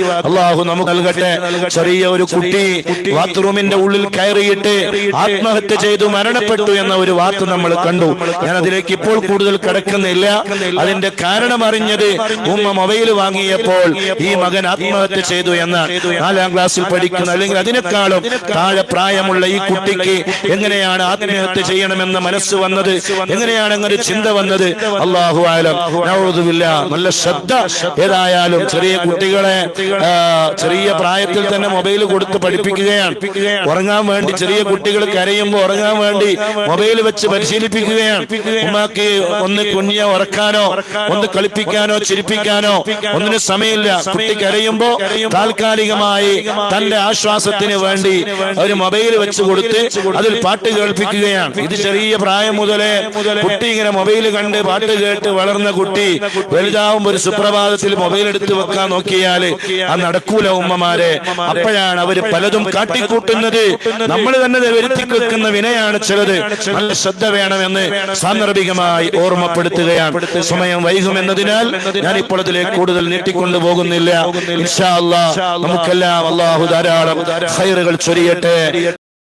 അള്ളാഹു നമുക്ക് നൽകട്ടെ. ചെറിയ ഒരു കുട്ടി ബാത്റൂമിന്റെ ഉള്ളിൽ കയറിയിട്ട് ആത്മഹത്യ ചെയ്തു മരണപ്പെട്ടു എന്ന ഒരു വാർത്ത നമ്മൾ കണ്ടു. ഞാൻ അതിലേക്ക് ഇപ്പോൾ കൂടുതൽ കിടക്കുന്നില്ല. അതിന്റെ കാരണം അറിഞ്ഞത് ഉമ്മ മൊബൈൽ വാങ്ങിയപ്പോൾ ഈ മകൻ ആത്മഹത്യ ചെയ്തു എന്നാണ്. നാലാം ക്ലാസ്സിൽ പഠിക്കുന്ന അല്ലെങ്കിൽ അതിനേക്കാളും താഴെ പ്രായമുള്ള ഈ കുട്ടിക്ക് എങ്ങനെയാണ് ആത്മഹത്യ ചെയ്യണമെന്ന മനസ്സ് വന്നത്? എങ്ങനെയാണ് അങ്ങനെ ചിന്ത വന്നത്? അള്ളാഹു ആയാലും നല്ല ശ്രദ്ധ. ഏതായാലും ചെറിയ കുട്ടികളെ ചെറിയ പ്രായത്തിൽ തന്നെ മൊബൈൽ കൊടുത്ത് പഠിപ്പിക്കുകയാണ്. ഉറങ്ങാൻ വേണ്ടി ചെറിയ കുട്ടികൾ കരയുമ്പോൾ ഉറങ്ങാൻ വേണ്ടി മൊബൈൽ വെച്ച് പരിശീലിപ്പിക്കുകയാണ്. ഉമ്മാക്ക് ഒന്ന് കുഞ്ഞിയെ ഉറക്കാനോ ഒന്ന് കളിപ്പിക്കാനോ ചിരിപ്പിക്കാനോ ഒന്നിനും സമയമില്ല. കുട്ടി കരയുമ്പോ താൽക്കാലികമായി തന്റെ ആശ്വാസത്തിന് വേണ്ടി ഒരു മൊബൈൽ വെച്ച് കൊടുത്ത് അതിൽ പാട്ട് കേൾപ്പിക്കുകയാണ്. ഇത് ചെറിയ പ്രായം മുതലേ കുട്ടി ഇങ്ങനെ മൊബൈൽ കണ്ട് പാട്ട് കേട്ട് വളർന്ന കുട്ടി വലുതാവുമ്പോ ഒരു സുപ്രഭാതത്തിൽ മൊബൈൽ എടുത്ത് വെക്കാൻ നോക്കിയാൽ അത് നടക്കൂല ഉമ്മമാരെ. അപ്പോഴാണ് അവർ പലതും കാട്ടിക്കൂട്ടുന്നത്. നമ്മൾ തന്നെ ഇത് വരുത്തി വെക്കുന്ന വിനയാണ് ചിലത്. നല്ല ശ്രദ്ധ വേണമെന്ന് സാന്ദർഭികമായി ഓർമ്മപ്പെടുത്തുകയാണ്. സമയം വൈകുമെന്നതിനാൽ ഞാൻ ഇപ്പോൾ അതിലേക്ക് കൂടുതൽ നീട്ടിക്കൊണ്ടു പോകുന്നില്ല. നമുക്കെല്ലാം അള്ളാഹു ധാരാളം ഹൈറുകൾ ചൊരിയട്ടെ.